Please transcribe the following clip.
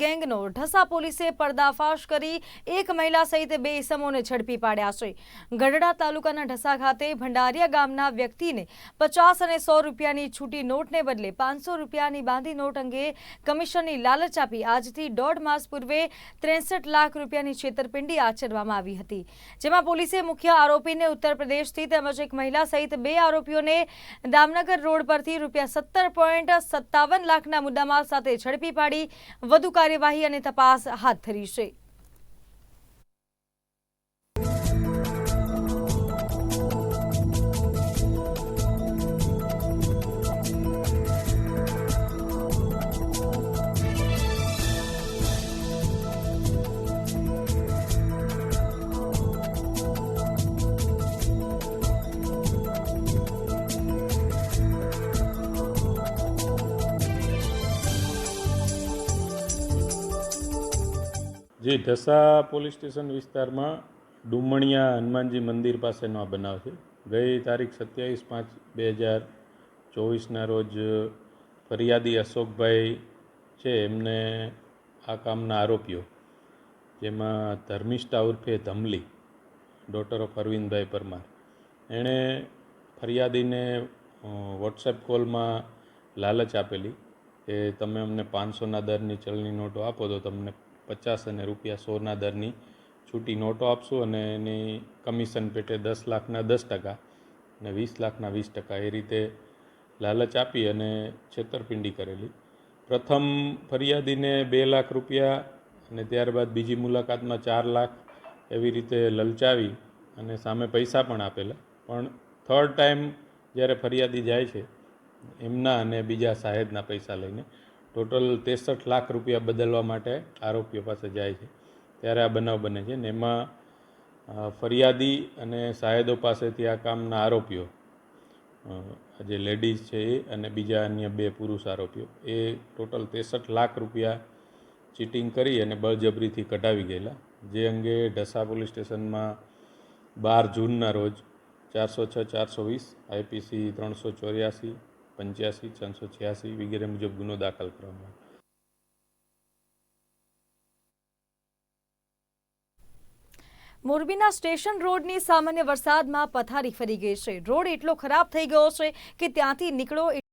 ગેંગનો ઢસા પોલીસે પર્દાફાશ કરી એક મહિલા સહિત બે ઇસમોને ઝડપી પાડ્યા છે. ગઢડા તાલુકાના ઢસા ખાતે ભંડારિયા ગામના વ્યક્તિને પચાસ અને સો રૂપિયાની છૂટી નોટને બદલે પાંચસો રૂપિયાની બાંધી નોટ અંગે કમિશનની લાલચ આપી. આજથી દોઢ માસ પૂર્વે ત્રેસઠ લાખ રૂપિયાની છેતરપિંડી આચરવામાં આવી હતી. જેમાં પોલીસે મુખ્ય આરોપીને ઉત્તર પ્રદેશથી તેમજ એક મહિલા સહિત બે આરોપીઓને દામનગર રોડ પરથી રૂપિયા સત્તર પોઈન્ટ સત્તાવન લાખના મુદ્દામાલ સાથે ઝડપી પાડી વધુ કાર્યવાહી અને તપાસ હાથ ધરી છે. જે ઢસા પોલીસ સ્ટેશન વિસ્તારમાં ડુમણિયા હનુમાનજી મંદિર પાસેનો આ બનાવ છે. ગઈ તારીખ સત્યાવીસ પાંચ બે હજાર ચોવીસના રોજ ફરિયાદી અશોકભાઈ છે, એમને આ કામના આરોપીઓ, જેમાં ધર્મિષ્ઠા ઉર્ફે ધમલી ડોટર ઓફ અરવિંદભાઈ પરમાર. એણે ફરિયાદીને વોટ્સએપ કોલમાં લાલચ આપેલી કે તમે અમને પાંચસોના દરની ચલણી નોટો આપો તો તમને પચાસ અને રૂપિયા સોના દરની છૂટી નોટો આપશું અને એની કમિશન પેટે દસ લાખના દસ ટકા અને વીસ લાખના વીસ ટકા એ રીતે લાલચ આપી અને છેતરપિંડી કરેલી. પ્રથમ ફરિયાદીને બે લાખ રૂપિયા અને ત્યારબાદ બીજી મુલાકાતમાં ચાર લાખ એવી રીતે લલચાવી અને સામે પૈસા પણ આપેલા. પણ થર્ડ ટાઈમ જ્યારે ફરિયાદી જાય છે, એમના અને બીજા સાહેબના પૈસા લઈને ટોટલ ત્રેસઠ લાખ રૂપિયા બદલવા માટે આરોપીઓ પાસે જાય છે. ત્યારે આ બનાવ બને છે ને એમાં ફરિયાદી અને સાહેદો પાસેથી આ કામના આરોપીઓ જે લેડીઝ છે એ અને બીજા અન્ય બે પુરુષ આરોપીઓ, એ ટોટલ ત્રેસઠ લાખ રૂપિયા ચીટિંગ કરી અને બળજબરીથી કઢાવી ગયેલા. જે અંગે ઢસા પોલીસ સ્ટેશનમાં બાર જૂનના રોજ ચારસો છ, ચારસો વીસ, આઈપીસી ત્રણસો ચોર્યાસી પંચ્યાસી ત્રણસો છ્યાસી વગેરે મુજબ ગુનો દાખલ કરવામાં મોરબીના સ્ટેશન રોડની સામાન્ય વરસાદમાં પથારી ફરી ગઈ છે. રોડ એટલો ખરાબ થઈ ગયો છે કે ત્યાંથી નીકળો